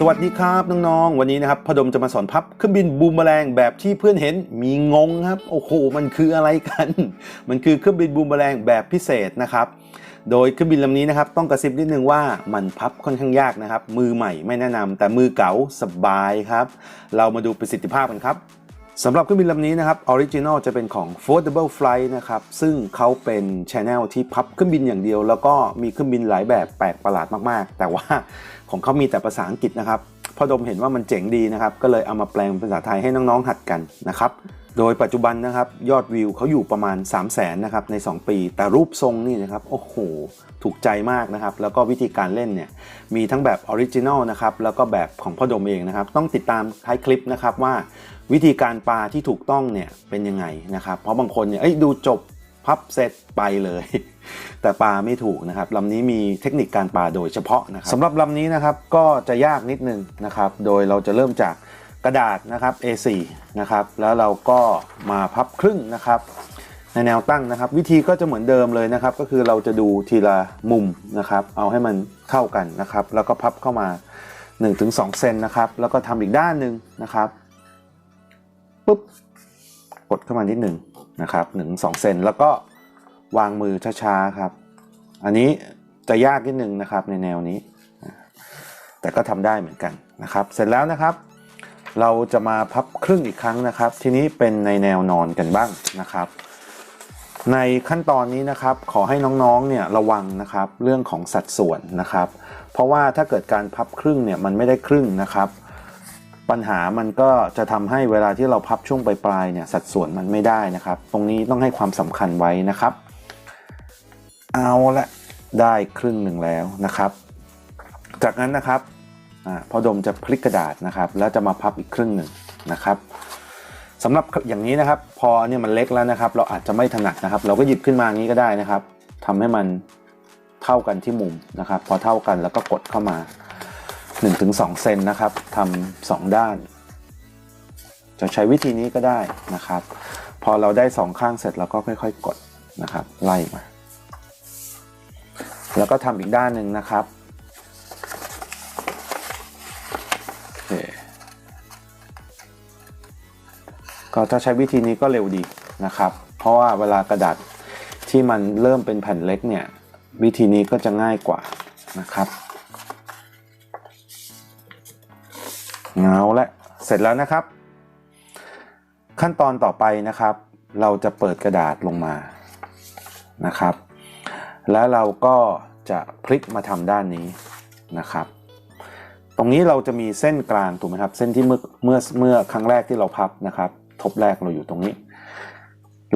สวัสดีครับน้องๆ วันนี้นะครับพดมจะมาสอนพับเครื่องบินบูมแมลงแบบที่เพื่อนเห็นมีงงครับโอ้โหมันคืออะไรกัน มันคือเครื่องบินบูมแมลงแบบพิเศษนะครับ โดยเครื่องบินลำนี้นะครับต้องกระซิบนิดนึงว่ามันพับค่อนข้างยากนะครับ มือใหม่ไม่แนะนำแต่มือเก๋าสบายครับ เรามาดูประสิทธิภาพกันครับ สำหรับเครื่องบินลำนี้นะครับออริจินอลจะเป็นของ Foldable Flight นะครับ ซึ่งเขาเป็นช anel ที่พับเครื่องบินอย่างเดียว แล้วก็มีเครื่องบินหลายแบบแปลกประหลาดมากๆ แต่ว่าของเขามีแต่ภาษาอังกฤษนะครับพอดมเห็นว่ามันเจ๋งดีนะครับ ก็เลยเอามาแปลงเป็นภาษาไทยให้น้องๆหัดกันนะครับ โดยปัจจุบันนะครับ ยอดวิวเขาอยู่ประมาณ 3 0 0แสนนะครับใน 2 ปี แต่รูปทรงนี่นะครับ โอ้โห ถูกใจมากนะครับ แล้วก็วิธีการเล่นเนี่ย มีทั้งแบบออริจินอลนะครับ แล้วก็แบบของพ่อดมเองนะครับ ต้องติดตามท้ายคลิปนะครับว่า วิธีการปลาที่ถูกต้องเนี่ยเป็นยังไงนะครับ เพราะบางคนเนี่ยเอ้ดูจบพับเสร็จไปเลย แต่ปลาไม่ถูกนะครับลำนี้มีเทคนิคการปลาโดยเฉพาะนะครับสำหรับลำนี้นะครับก็จะยากนิดนึงนะครับ โดยเราจะเริ่มจากกระดาษนะครับ A4 นะครับแล้วเราก็มาพับครึ่งนะครับในแนวตั้งนะครับ วิธีก็จะเหมือนเดิมเลยนะครับ ก็คือเราจะดูทีละมุมนะครับ เอาให้มันเท่ากันนะครับ แล้วก็พับเข้ามา 1-2เซนนะครับ แล้วก็ทำอีกด้านหนึ่งนะครับ ปุ๊บกดเข้ามานิดหนึ่งนะครับหนึ่งสองเซนแล้วก็วางมือช้าๆครับ อันนี้จะยากนิดหนึ่งนะครับในแนวนี้ แต่ก็ทำได้เหมือนกันนะครับ เสร็จแล้วนะครับ เราจะมาพับครึ่งอีกครั้งนะครับ ทีนี้เป็นในแนวนอนกันบ้างนะครับ ในขั้นตอนนี้นะครับ ขอให้น้องๆเนี่ยระวังนะครับเรื่องของสัดส่วนนะครับ เพราะว่าถ้าเกิดการพับครึ่งเนี่ยมันไม่ได้ครึ่งนะครับ ปัญหามันก็จะทำให้เวลาที่เราพับช่วงปลายๆเนี่ยสัดส่วนมันไม่ได้นะครับ ตรงนี้ต้องให้ความสำคัญไว้นะครับ เอาละได้ครึ่งหนึ่งแล้วนะครับ จากนั้นนะครับอาพอดมจะพลิกกระดาษนะครับ แล้วจะมาพับอีกครึ่งหนึ่งนะครับสำหรับอย่างนี้นะครับ พอเนี่ยมันเล็กแล้วนะครับ เราอาจจะไม่ถนัดนะครับ เราก็หยิบขึ้นมาอย่างนี้ก็ได้นะครับทำให้มันเท่ากันที่มุมนะครับ พอเท่ากันแล้วก็กดเข้ามา 1-2 เซนนะครับทำสองด้าน จะใช้วิธีนี้ก็ได้นะครับ พอเราได้สองข้างเสร็จเราก็ค่อยๆกดนะครับ ไล่มา แล้วก็ทำอีกด้านหนึ่งนะครับก็ถ้าใช้วิธีนี้ก็เร็วดีนะครับ เพราะว่าเวลากระดาษที่มันเริ่มเป็นแผ่นเล็กเนี่ย วิธีนี้ก็จะง่ายกว่านะครับ เอาละเสร็จแล้วนะครับ ขั้นตอนต่อไปนะครับ เราจะเปิดกระดาษลงมานะครับ แล้วเราก็จะพลิกมาทำด้านนี้นะครับ ตรงนี้เราจะมีเส้นกลางถูกไหมครับ เส้นที่เมื่อเมื่อเมื่อครั้งแรกที่เราพับนะครับ ทบแรกเราอยู่ตรงนี้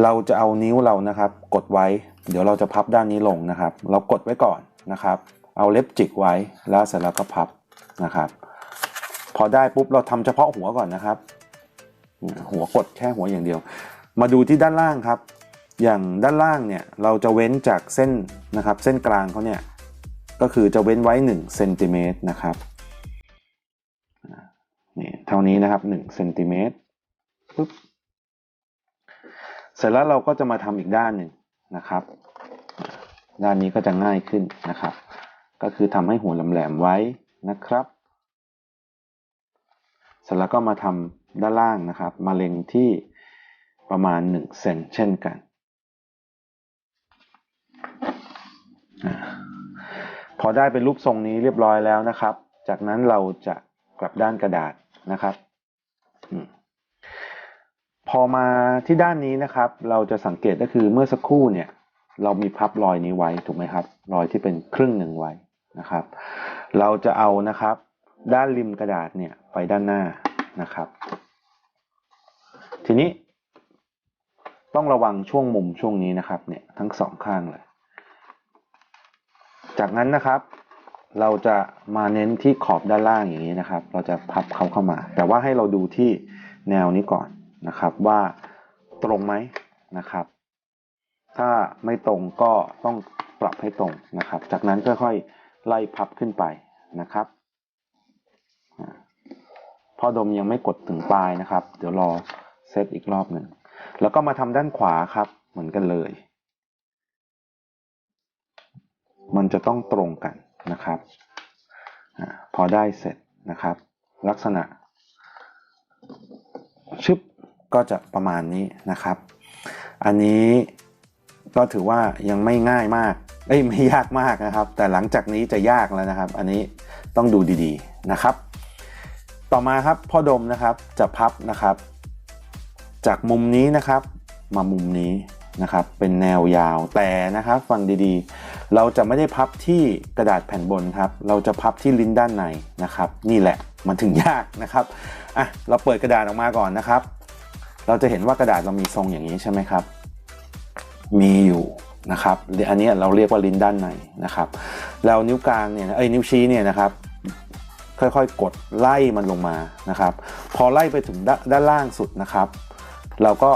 เราจะเอานิ้วเรานะครับ กดไว้ เดี๋ยวเราจะพับด้านนี้ลงนะครับ เรากดไว้ก่อนนะครับ เอาเล็บจิกไว้แล้วเสร็จแล้วก็พับนะครับ พอได้ปุ๊บเราทำเฉพาะหัวก่อนนะครับ หัวกดแค่หัวอย่างเดียว มาดูที่ด้านล่างครับ อย่างด้านล่างเนี่ยเราจะเว้นจากเส้นนะครับ เส้นกลางเขาเนี่ยก็คือจะเว้นไว้1เซนติเมตรนะครับนี่เท่านี้นะครับ1เซนติเมตรปุ๊บเสร็จแล้วเราก็จะมาทำอีกด้านหนึ่งนะครับ ด้านนี้ก็จะง่ายขึ้นนะครับ ก็คือทำให้หัวแหลมๆไว้นะครับ เสร็จแล้วก็มาทำด้านล่างนะครับมาเล็งที่ประมาณ1เซนเช่นกัน พอได้เป็นรูปทรงนี้เรียบร้อยแล้วนะครับ จากนั้นเราจะกลับด้านกระดาษนะครับพอมาที่ด้านนี้นะครับ เราจะสังเกตก็คือเมื่อสักครู่เนี่ย เรามีพับรอยนี้ไว้ถูกไหมครับ รอยที่เป็นครึ่งหนึ่งไว้นะครับ เราจะเอานะครับ ด้านริมกระดาษเนี่ยไปด้านหน้านะครับ ทีนี้ ต้องระวังช่วงมุมช่วงนี้นะครับเนี่ยทั้งสองข้างเลย จากนั้นนะครับ เราจะมาเน้นที่ขอบด้านล่างอย่างนี้นะครับ เราจะพับเขาเข้ามา แต่ว่าให้เราดูที่แนวนี้ก่อนนะครับว่าตรงไหมนะครับ ถ้าไม่ตรงก็ต้องปรับให้ตรงนะครับ จากนั้นค่อยๆไล่พับขึ้นไปนะครับ พ่อดมยังไม่กดถึงปลายนะครับ เดี๋ยวรอเซตอีกรอบหนึ่ง แล้วก็มาทำด้านขวาครับ เหมือนกันเลย มันจะต้องตรงกันนะครับอพอได้เสร็จนะครับ ลักษณะ ชึบก็จะประมาณนี้นะครับ อันนี้ก็ถือว่ายังไม่ง่ายมากเอ้ยไม่ยากมากนะครับ แต่หลังจากนี้จะยากแล้วนะครับ อันนี้ต้องดูดีๆนะครับ ต่อมาครับพ่อดมนะครับจะพับนะครับ จากมุมนี้นะครับมามุมนี้นะครับเป็นแนวยาวแต่นะครับฟังดีๆ เราจะไม่ได้พับที่กระดาษแผ่นบนครับ เราจะพับที่ลิ้นด้านในนะครับ นี่แหละมันถึงยากนะครับอะเราเปิดกระดาษออกมาก่อนนะครับ เราจะเห็นว่ากระดาษเรามีทรงอย่างนี้ใช่ไหมครับ มีอยู่นะครับอันนี้เราเรียกว่าลิ้นด้านในนะครับแล้วนิ้วกลางเนี่ยเอ้ยนิ้วชี้เนี่ยนะครับ ค่อยๆ กดไล่มันลงมานะครับ พอไล่ไปถึงดด้านล่างสุดนะครับ เราก็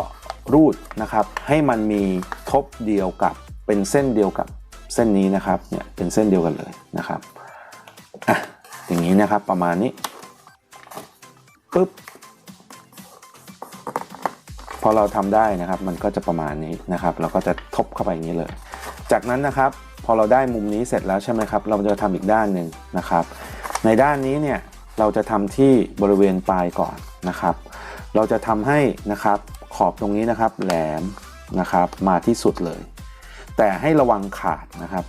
รูดนะครับให้มันมีทบเดียวกับเป็นเส้นเดียวกับเส้นนี้นะครับเนี่ยเป็นเส้นเดียวกันเลยนะครับอะอย่างนี้นะครับประมาณนี้ปึ๊บพอเราทำได้นะครับ มันก็จะประมาณนี้นะครับ เราก็จะทบเข้าไปอย่างนี้เลย จากนั้นนะครับ พอเราได้มุมนี้เสร็จแล้วใช่ไหมครับ เราจะทำอีกด้านหนึ่งนะครับ ในด้านนี้เนี่ยเราจะทำที่บริเวณปลายก่อนนะครับ เราจะทำให้นะครับขอบตรงนี้นะครับแหลมนะครับมาที่สุดเลย แต่ให้ระวังขาดนะครับ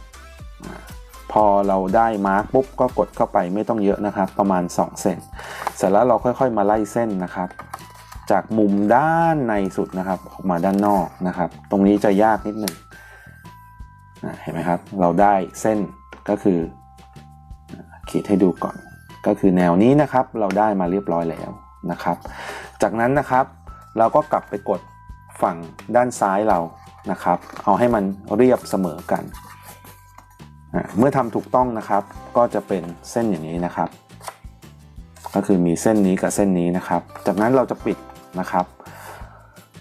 พอเราได้มาร์กปุ๊บก็กดเข้าไปไม่ต้องเยอะนะครับ ประมาณ 2 เซนเสร็จแล้วเราค่อยๆมาไล่เส้นนะครับ จากมุมด้านในสุดนะครับออกมาด้านนอกนะครับ ตรงนี้จะยากนิดหนึ่งเห็นไหมครับ เราได้เส้นก็คือ ขีดให้ดูก่อน ก็คือแนวนี้นะครับเราได้มาเรียบร้อยแล้วนะครับ จากนั้นนะครับเราก็กลับไปกดฝั่งด้านซ้ายเรานะครับ เอาให้มันเรียบเสมอกันอะเมื่อทำถูกต้องนะครับ ก็จะเป็นเส้นอย่างนี้นะครับ ก็คือมีเส้นนี้กับเส้นนี้นะครับ จากนั้นเราจะปิดนะครับ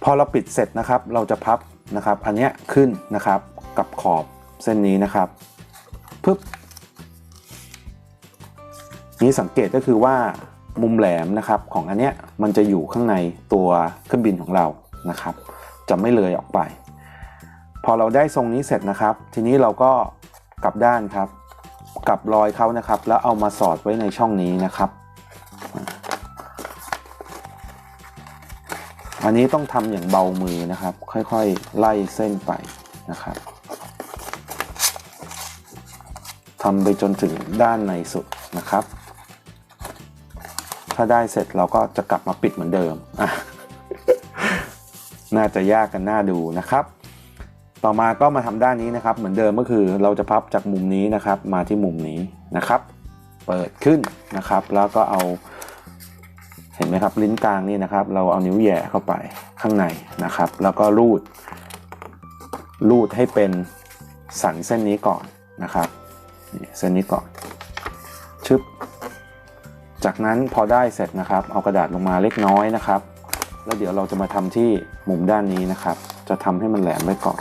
พอเราปิดเสร็จนะครับ เราจะพับนะครับ อันนี้ขึ้นนะครับกับขอบเส้นนี้นะครับปึ๊บ นี้สังเกตก็คือว่ามุมแหลมนะครับของอันเนี้ยมันจะอยู่ข้างในตัวเครื่องบินของเรานะครับ จะไม่เลยออกไป พอเราได้ทรงนี้เสร็จนะครับ ทีนี้เราก็กลับด้านครับกลับรอยเขานะครับ แล้วเอามาสอดไว้ในช่องนี้นะครับ อันนี้ต้องทำอย่างเบามือนะครับ ค่อยๆไล่เส้นไปนะครับทำไปจนถึงด้านในสุดนะครับ ถ้าได้เสร็จเราก็จะกลับมาปิดเหมือนเดิม น่าจะยากกันน่าดูนะครับ ต่อมาก็มาทำด้านนี้นะครับ เหมือนเดิมก็คือเราจะพับจากมุมนี้นะครับ มาที่มุมนี้นะครับ เปิดขึ้นนะครับ แล้วก็เอาเห็นไหมครับลิ้นกลางนี่นะครับ เราเอานิ้วแย่เข้าไปข้างในนะครับ แล้วก็รูด รูดให้เป็นสันเส้นนี้ก่อนนะครับเส้นนี้ก่อนชึบ จากนั้นพอได้เสร็จนะครับ เอากระดาษลงมาเล็กน้อยนะครับ แล้วเดี๋ยวเราจะมาทำที่มุมด้านนี้นะครับ จะทำให้มันแหลมไว้ก่อน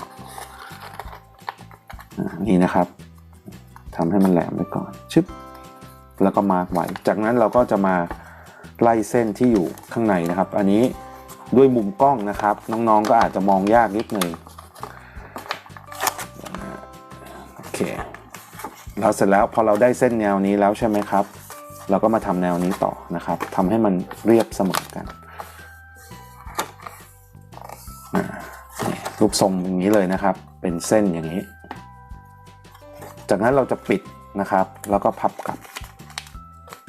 นี่นะครับทำให้มันแหลมไว้ก่อนชึบแล้วก็มาร์กไว้ จากนั้นเราก็จะมาไล่เส้นที่อยู่ข้างในนะครับ อันนี้ด้วยมุมกล้องนะครับ น้องๆก็อาจจะมองยากนิดหนึ่งโอเคแล้วเสร็จแล้วพอเราได้เส้นแนวนี้แล้วใช่ไหมครับ เราก็มาทำแนวนี้ต่อนะครับทำให้มันเรียบเสมอกันรูปทรงอย่างนี้เลยนะครับ เป็นเส้นอย่างนี้ จากนั้นเราจะปิดนะครับ แล้วก็พับกลับ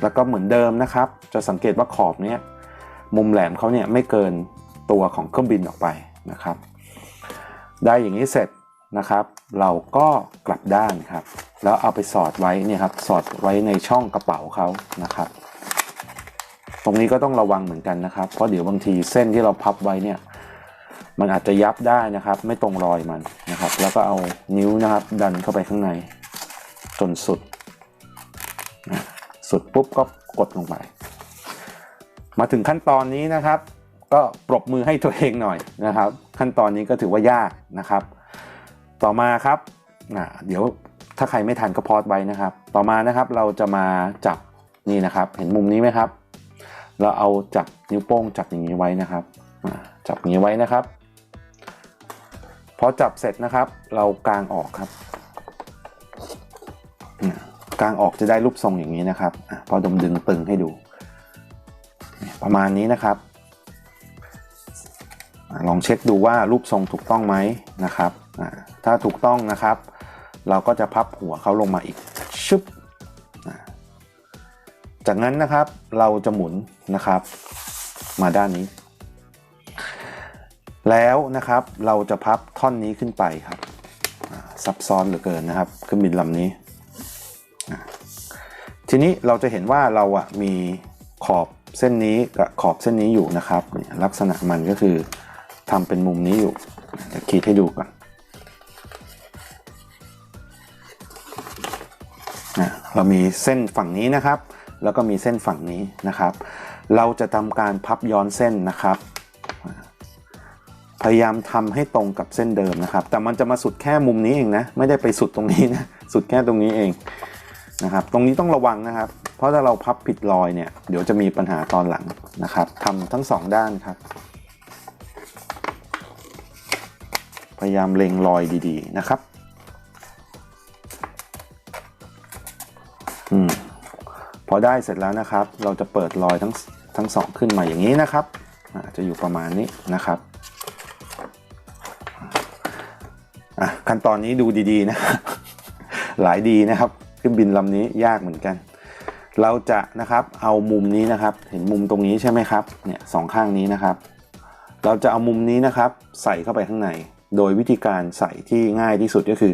แล้วก็เหมือนเดิมนะครับ จะสังเกตว่าขอบเนี้ยมุมแหลมเขาเนี่ยไม่เกินตัวของเครื่องบินออกไปนะครับ ได้อย่างนี้เสร็จนะครับ เราก็กลับด้านครับ แล้วเอาไปสอดไว้เนี่ยครับสอดไว้ในช่องกระเป๋าเขานะครับ ตรงนี้ก็ต้องระวังเหมือนกันนะครับ เพราะเดี๋ยวบางทีเส้นที่เราพับไว้เนี่ยมันอาจจะยับได้นะครับ ไม่ตรงรอยมันนะครับ แล้วก็เอานิ้วนะครับ ดันเข้าไปข้างใน จนสุดนะสุดปุ๊บก็กดลงไป มาถึงขั้นตอนนี้นะครับ ก็ปรบมือให้ตัวเองหน่อยนะครับ ขั้นตอนนี้ก็ถือว่ายากนะครับ ต่อมาครับอะเดี๋ยว ถ้าใครไม่ทันก็พอดไว้นะครับ ต่อมานะครับเราจะมาจับนี่นะครับ เห็นมุมนี้ไหมครับ เราเอาจับนิ้วโป้งจับอย่างนี้ไว้นะครับจับอย่างนี้ไว้นะครับพอจับเสร็จนะครับ เรากางออกครับอะกางออกจะได้รูปทรงอย่างนี้นะครับพอดมดึงตึงให้ดู ประมาณนี้นะครับลองเช็คดูว่ารูปทรงถูกต้องไหมนะครับถ้าถูกต้องนะครับ เราก็จะพับหัวเขาลงมาอีกชึบจากนั้นนะครับเราจะหมุนนะครับ มาด้านนี้ แล้วนะครับเราจะพับท่อนนี้ขึ้นไปครับซับซ้อนเหลือเกินนะครับเครื่องบินลำนี้ ทีนี้เราจะเห็นว่าเราอะมีขอบเส้นนี้กับขอบเส้นนี้อยู่นะครับ ลักษณะมันก็คือทำเป็นมุมนี้อยู่จะขีดให้ดูก่อน เรามีเส้นฝั่งนี้นะครับ แล้วก็มีเส้นฝั่งนี้นะครับ เราจะทำการพับย้อนเส้นนะครับ พยายามทำให้ตรงกับเส้นเดิมนะครับ แต่มันจะมาสุดแค่มุมนี้เองนะ ไม่ได้ไปสุดตรงนี้นะ สุดแค่ตรงนี้เองนะครับ ตรงนี้ต้องระวังนะครับ เพราะถ้าเราพับผิดรอยเนี่ย เดี๋ยวจะมีปัญหาตอนหลังนะครับทำทั้งสองด้านครับ พยายามเล็งรอยดีๆนะครับ พอได้เสร็จแล้วนะครับ เราจะเปิดรอยทั้งทั้งสองขึ้นมาอย่างนี้นะครับอาจะอยู่ประมาณนี้นะครับขั้นตอนนี้ดูดีๆนะหลายดีนะครับเครื่องบินลำนี้ยากเหมือนกัน เราจะนะครับเอามุมนี้นะครับ เห็นมุมตรงนี้ใช่ไหมครับเนี่ยสองข้างนี้นะครับ เราจะเอามุมนี้นะครับ ใส่เข้าไปข้างใน โดยวิธีการใส่ที่ง่ายที่สุดก็คือ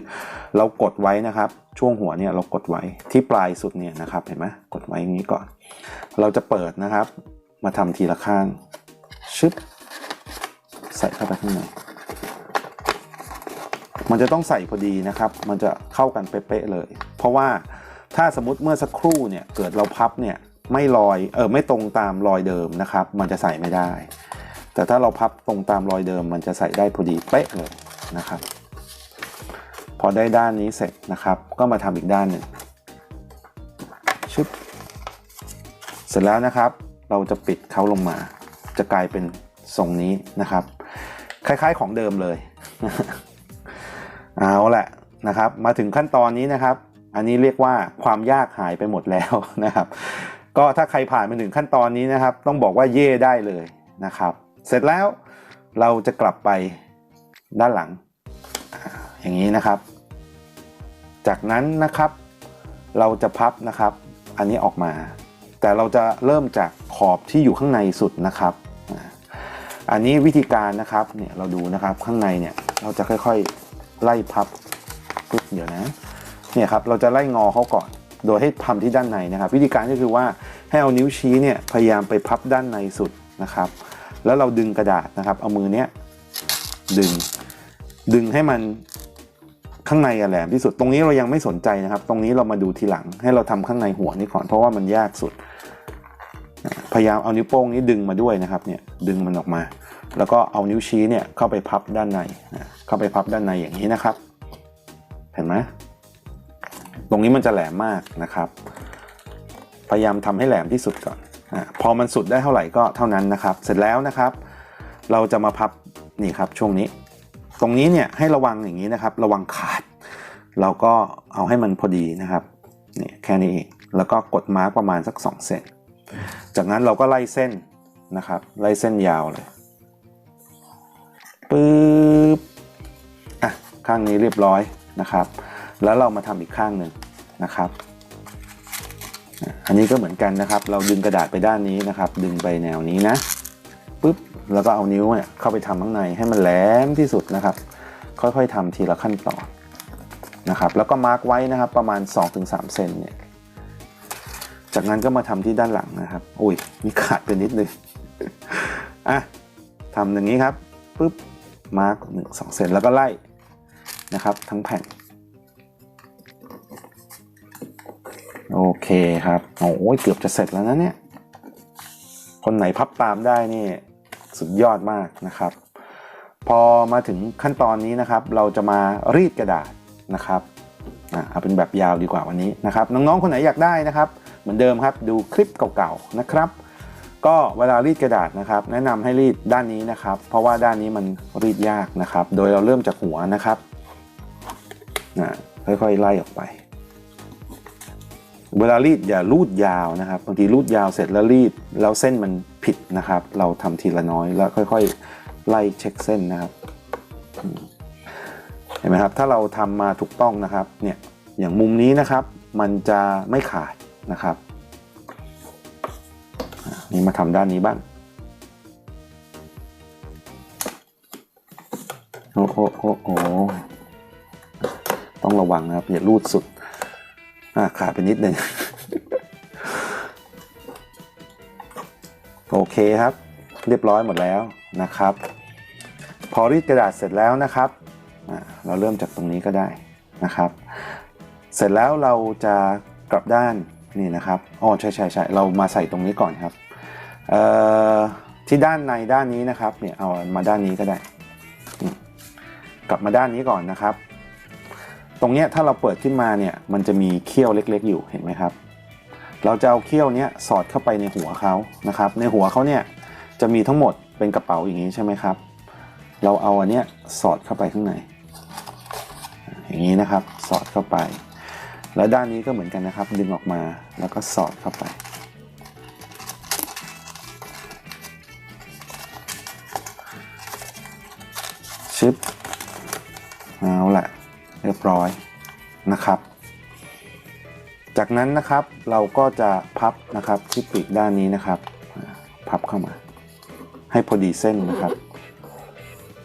เรากดไว้นะครับ ช่วงหัวเนี่ยเรากดไว้ที่ปลายสุดเนี่ยนะครับเห็นไหมกดไว้อย่างนี้ก่อน เราจะเปิดนะครับ มาทำทีละข้างชึบใส่เข้าไปข้างในมันจะต้องใส่พอดีนะครับ มันจะเข้ากันเป๊ะๆเลย เพราะว่าถ้าสมมติเมื่อสักครู่เนี่ยเกิดเราพับเนี่ยไม่ลอยเออไม่ตรงตามรอยเดิมนะครับ มันจะใส่ไม่ได้ แต่ถ้าเราพับตรงตามรอยเดิม มันจะใส่ได้พอดีเป๊ะเลยนะครับ พอได้ด้านนี้เสร็จนะครับ ก็มาทำอีกด้านหนึ่งชึบเสร็จแล้วนะครับ เราจะปิดเขาลงมา จะกลายเป็นทรงนี้นะครับ คล้ายๆของเดิมเลย เอาแหละนะครับ มาถึงขั้นตอนนี้นะครับ อันนี้เรียกว่าความยากหายไปหมดแล้วนะครับ ก็ถ้าใครผ่านมาถึงขั้นตอนนี้นะครับ ต้องบอกว่าเย่ได้เลยนะครับ เสร็จแล้วเราจะกลับไปด้านหลังอ่าอย่างนี้นะครับ จากนั้นนะครับ เราจะพับนะครับ อันนี้ออกมา แต่เราจะเริ่มจากขอบที่อยู่ข้างในสุดนะครับ อันนี้วิธีการนะครับเนี่ยเราดูนะครับข้างในเนี่ยเราจะค่อยๆไล่พับปึ๊บเดี๋ยวนะเนี่ยครับเราจะไล่งอเขาก่อน โดยให้ทำที่ด้านในนะครับ วิธีการก็คือว่าให้เอานิ้วชี้เนี่ยพยายามไปพับด้านในสุดนะครับ แล้วเราดึงกระดาษนะครับ เอามือเนี้ยดึงดึงให้มัน ข้างในอะแหลมที่สุดตรงนี้เรายังไม่สนใจนะครับ ตรงนี้เรามาดูทีหลังให้เราทำข้างในหัวนี่ก่อนเพราะว่ามันยากสุด พยายามเอานิ้วโป้งนี้ดึงมาด้วยนะครับเนี่ยดึงมันออกมา แล้วก็เอานิ้วชี้เนี่ยเข้าไปพับด้านในเข้าไปพับด้านในอย่างนี้นะครับ เห็นไหมตรงนี้มันจะแหลมมากนะครับ พยายามทำให้แหลมที่สุดก่อนอพอมันสุดได้เท่าไหร่ก็เท่านั้นนะครับ เสร็จแล้วนะครับ เราจะมาพับนี่ครับช่วงนี้ ตรงนี้เนี่ยให้ระวังอย่างนี้นะครับ ระวังขาด เราก็เอาให้มันพอดีนะครับนี่แค่นี้เองแล้วก็กดมาร์กประมาณสัก 2เซนจากนั้นเราก็ไล่เส้นนะครับ ไล่เส้นยาวเลยปึ๊บอะข้างนี้เรียบร้อยนะครับ แล้วเรามาทำอีกข้างหนึ่งนะครับ อันนี้ก็เหมือนกันนะครับ เราดึงกระดาษไปด้านนี้นะครับ ดึงไปแนวนี้นะปุ๊บ แล้วก็เอานิ้วเนี่ยเข้าไปทำข้างในให้มันแหลมที่สุดนะครับ ค่อยๆทำทีละขั้นตอนนะครับ แล้วก็มาร์กไว้นะครับประมาณ 2-3เซนเนี่ยจากนั้นก็มาทำที่ด้านหลังนะครับอุ้ยมีขาดไปนิดนึงอะทำอย่างนี้ครับปุ๊บมาร์กหนึ่งสองเซนแล้วก็ไล่นะครับ ทั้งแผ่นโอเคครับ โอ้ยเกือบจะเสร็จแล้วนะเนี่ย คนไหนพับตามได้นี่ สุดยอดมากนะครับ พอมาถึงขั้นตอนนี้นะครับ เราจะมารีดกระดาษนะครับอะเอาเป็นแบบยาวดีกว่าวันนี้นะครับ น้องๆคนไหนอยากได้นะครับ เหมือนเดิมครับดูคลิปเก่าๆนะครับ ก็เวลารีดกระดาษนะครับ แนะนำให้รีดด้านนี้นะครับ เพราะว่าด้านนี้มันรีดยากนะครับ โดยเราเริ่มจากหัวนะครับอะค่อยๆไล่ออกไป เวลารีดอย่ารูดยาวนะครับบางทีรูดยาวเสร็จแล้วรีดแล้วเส้นมัน ผิดนะครับ เราทำทีละน้อยแล้วค่อยๆ ไล่เช็คเส้นนะครับเห็นไหมครับถ้าเราทำมาถูกต้องนะครับเนี่ยอย่างมุมนี้นะครับมันจะไม่ขาดนะครับนี่มาทำด้านนี้บ้างโอ้โอ้โอ้โอ้ต้องระวังนะครับอย่ารูดสุดอ่าขาดไปนิดหนึ่ง โอเคครับ เรียบร้อยหมดแล้วนะครับ พอรีดกระดาษเสร็จแล้วนะครับ เราเริ่มจากตรงนี้ก็ได้นะครับ เสร็จแล้วเราจะกลับด้านนี่นะครับอ๋อใช่ใช่ใช่เรามาใส่ตรงนี้ก่อนครับที่ด้านในด้านนี้นะครับเนี่ยเอามาด้านนี้ก็ได้ กลับมาด้านนี้ก่อนนะครับ ตรงเนี้ยถ้าเราเปิดขึ้นมาเนี่ยมันจะมีเขี้ยวเล็ก ๆ อยู่เห็นไหมครับ เราจะเอาเขี้ยวเนี้ยสอดเข้าไปในหัวเขานะครับ ในหัวเขาเนี่ยจะมีทั้งหมดเป็นกระเป๋าอย่างนี้ใช่ไหมครับ เราเอาอันเนี้ยสอดเข้าไปข้างใน อย่างนี้นะครับ สอดเข้าไป แล้วด้านนี้ก็เหมือนกันนะครับ ดึงออกมาแล้วก็สอดเข้าไป จากนั้นนะครับเราก็จะพับนะครับที่ปีกด้านนี้นะครับ พับเข้ามา ให้พอดีเส้นนะครับ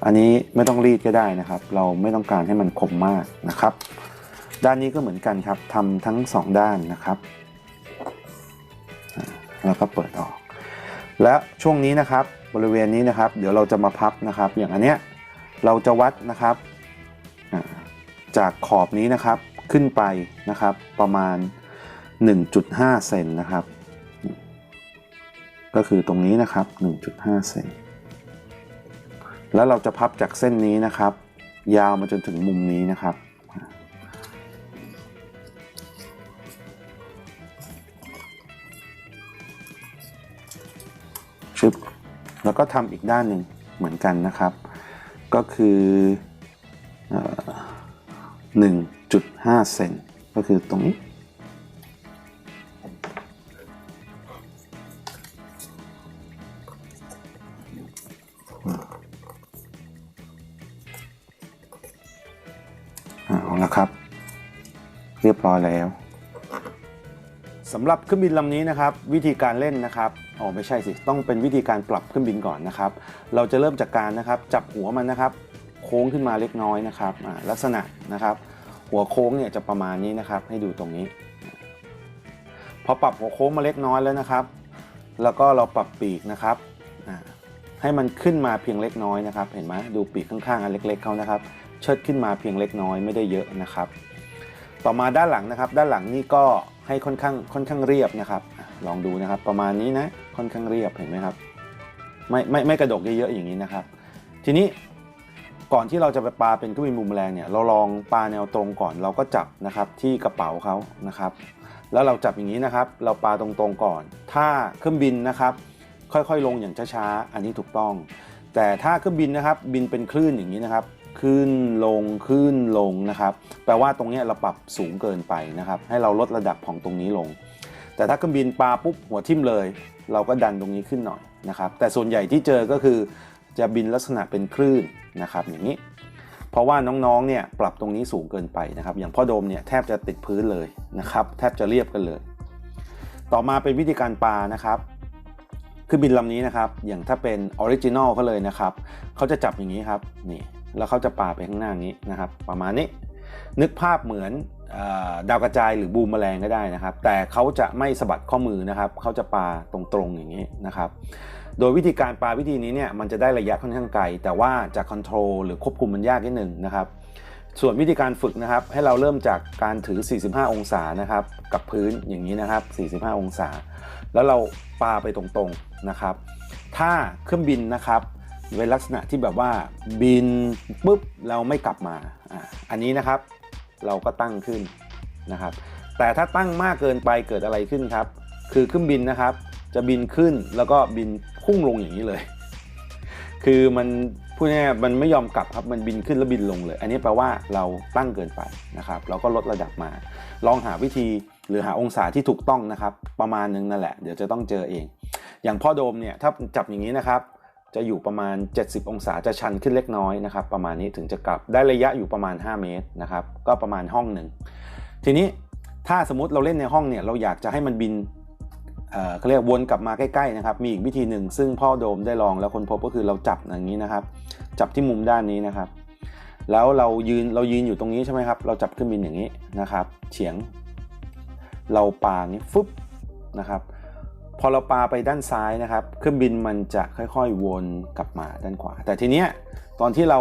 อันนี้ไม่ต้องรีดก็ได้นะครับ เราไม่ต้องการให้มันคมมากนะครับ ด้านนี้ก็เหมือนกันครับทำทั้งสองด้านนะครับแล้วก็เปิดออก และช่วงนี้นะครับบริเวณนี้นะครับ เดี๋ยวเราจะมาพับนะครับ อย่างอันเนี้ยเราจะวัดนะครับจากขอบนี้นะครับ ขึ้นไปนะครับ ประมาณ 1.5 เซนนะครับ ก็คือตรงนี้นะครับ 1.5 เซนแล้วเราจะพับจากเส้นนี้นะครับ ยาวมาจนถึงมุมนี้นะครับชึบแล้วก็ทำอีกด้านหนึ่งเหมือนกันนะครับ ก็คือเอ่อ 1.5เซนก็คือตรงนี้ เอาละครับ เรียบร้อยแล้วสำหรับเครื่องบินลำนี้นะครับ วิธีการเล่นนะครับอ๋อไม่ใช่สิ ต้องเป็นวิธีการปรับเครื่องบินก่อนนะครับ เราจะเริ่มจากการนะครับ จับหัวมันนะครับ โค้งขึ้นมาเล็กน้อยนะครับลักษณะนะครับ หัวโค้งเนี่ยจะประมาณนี้นะครับ ให้ดูตรงนี้ พอปรับหัวโค้งมาเล็กน้อยแล้วนะครับ แล้วก็เราปรับปีกนะครับให้มันขึ้นมาเพียงเล็กน้อยนะครับ เห็นไหมดูปีกข้างๆอันเล็ก ๆเขานะครับ เชิดขึ้นมาเพียงเล็กน้อยไม่ได้เยอะนะครับ ต่อมาด้านหลังนะครับ ด้านหลังนี่ก็ให้ค่อนข้างค่อนข้างเรียบนะครับ ลองดูนะครับ ประมาณนี้นะค่อนข้างเรียบเห็นไหมครับ ไม่ไม่ไม่กระดกเยอะๆอย่างนี้นะครับ ทีนี้ ก่อนที่เราจะไปปาเป็นเครื่องบินบูมแมลงเนี่ยเราลองปาแนวตรงก่อนเราก็จับนะครับที่กระเป๋าเขานะครับ แล้วเราจับอย่างนี้นะครับ เราปาตรงๆก่อน ถ้าเครื่องบินนะครับ ค่อยๆลงอย่างช้าๆอันนี้ถูกต้อง แต่ถ้าเครื่องบินนะครับบินเป็นคลื่นอย่างนี้นะครับ ขึ้นลงขึ้นลงนะครับ แปลว่าตรงนี้เราปรับสูงเกินไปนะครับ ให้เราลดระดับของตรงนี้ลง แต่ถ้าเครื่องบินปลาปุ๊บหัวทิ่มเลย เราก็ดันตรงนี้ขึ้นหน่อยนะครับ แต่ส่วนใหญ่ที่เจอก็คือจะบินลักษณะเป็นคลื่น นะครับอย่างนี้ เพราะว่าน้องๆเนี่ยปรับตรงนี้สูงเกินไปนะครับ อย่างพ่อโดมเนี่ยแทบจะติดพื้นเลยนะครับ แทบจะเรียบกันเลย ต่อมาเป็นวิธีการปลานะครับคือบินลำนี้นะครับ อย่างถ้าเป็นออริจินอลเขาเลยนะครับเขาจะจับอย่างนี้ครับนี่แล้วเขาจะปาไปข้างหน้านี้นะครับ ประมาณนี้ นึกภาพเหมือนดาวกระจายหรือบูมแมลงก็ได้นะครับ แต่เขาจะไม่สะบัดข้อมือนะครับเขาจะปาตรงๆอย่างนี้นะครับ โดยวิธีการปาวิธีนี้เนี่ยมันจะได้ระยะค่อนข้างไกล แต่ว่าจะคอนโทรลหรือควบคุมมันยากนิดหนึ่งนะครับ ส่วนวิธีการฝึกนะครับ ให้เราเริ่มจากการถือ 45 องศานะครับ กับพื้นอย่างนี้นะครับ 45 องศา แล้วเราปาไปตรงๆนะครับ ถ้าเครื่องบินนะครับเป็นลักษณะที่แบบว่าบินปุ๊บเราไม่กลับมาออันนี้นะครับเราก็ตั้งขึ้นนะครับ แต่ถ้าตั้งมากเกินไปเกิดอะไรขึ้นครับ คือเครื่องบินนะครับ จะบินขึ้นแล้วก็บิน พุ่งลงอย่างนี้เลย คือมันพูดง่ายมันไม่ยอมกลับครับมันบินขึ้นแล้วบินลงเลย อันนี้แปลว่าเราตั้งเกินไปนะครับ เราก็ลดระดับมา ลองหาวิธีหรือหาองศาที่ถูกต้องนะครับ ประมาณนึงนั่นแหละเดี๋ยวจะต้องเจอเอง อย่างพ่อโดมเนี่ยถ้าจับอย่างนี้นะครับ จะอยู่ประมาณ 70 องศาจะชันขึ้นเล็กน้อยนะครับ ประมาณนี้ถึงจะกลับได้ระยะอยู่ประมาณ 5 เมตรนะครับ ก็ประมาณห้องหนึ่งทีนี้ถ้าสมมติเราเล่นในห้องเนี่ยเราอยากจะให้มันบิน เขาเรียกวนกลับมาใกล้ๆนะครับ มีอีกวิธีหนึ่งซึ่งพ่อโดมได้ลองแล้วคนพบก็คือเราจับอย่างนี้นะครับ จับที่มุมด้านนี้นะครับ แล้วเรายืนเรายืนอยู่ตรงนี้ใช่ไหมครับ เราจับเครื่องบินอย่างนี้นะครับเฉียง เราปล่านี้ฟึบนะครับ พอเราปาไปด้านซ้ายนะครับ เครื่องบินมันจะค่อยๆวนกลับมาด้านขวา แต่ทีเนี้ยตอนที่เรา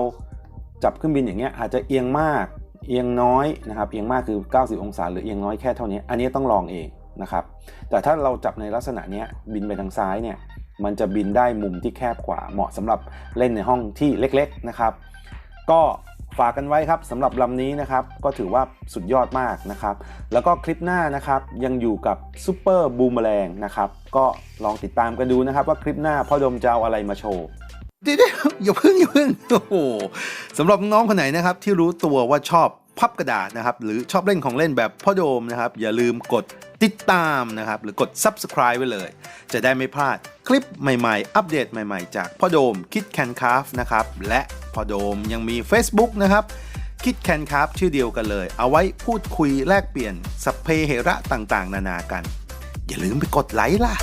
จับเครื่องบินอย่างเงี้ยอาจจะเอียงมากเอียงน้อยนะครับ เอียงมากคือ 90 องศา หรือเอียงน้อยแค่เท่านี้ อันนี้ต้องลองเอง นะครับ แต่ถ้าเราจับในลักษณะนี้บินไปทางซ้ายเนี่ย มันจะบินได้มุมที่แคบกว่า เหมาะสำหรับเล่นในห้องที่เล็กๆนะครับ ก็ฝากกันไว้ครับสำหรับลำนี้นะครับ ก็ถือว่าสุดยอดมากนะครับ แล้วก็คลิปหน้านะครับ ยังอยู่กับซูเปอร์บูมแมลงนะครับ ก็ลองติดตามกันดูนะครับ ว่าคลิปหน้าพ่อดมจะเอาอะไรมาโชว์เดี๋ยวๆอย่าพึ่งอย่าพึ่งโอ้โหสำหรับน้องคนไหนนะครับที่รู้ตัวว่าชอบ พับกระดาษนะครับหรือชอบเล่นของเล่นแบบพ่อโดมนะครับ อย่าลืมกดติดตามนะครับ หรือกด subscribe ไว้เลย จะได้ไม่พลาดคลิปใหม่ๆ อัปเดตใหม่ๆ จากพ่อโดมคิดแคนคาฟนะครับ และพ่อโดมยังมี Facebook นะครับคิดแคนคาฟชื่อเดียวกันเลย เอาไว้พูดคุยแลกเปลี่ยนสัพเพเหระต่างๆ นานากัน อย่าลืมไปกดไลค์ล่ะ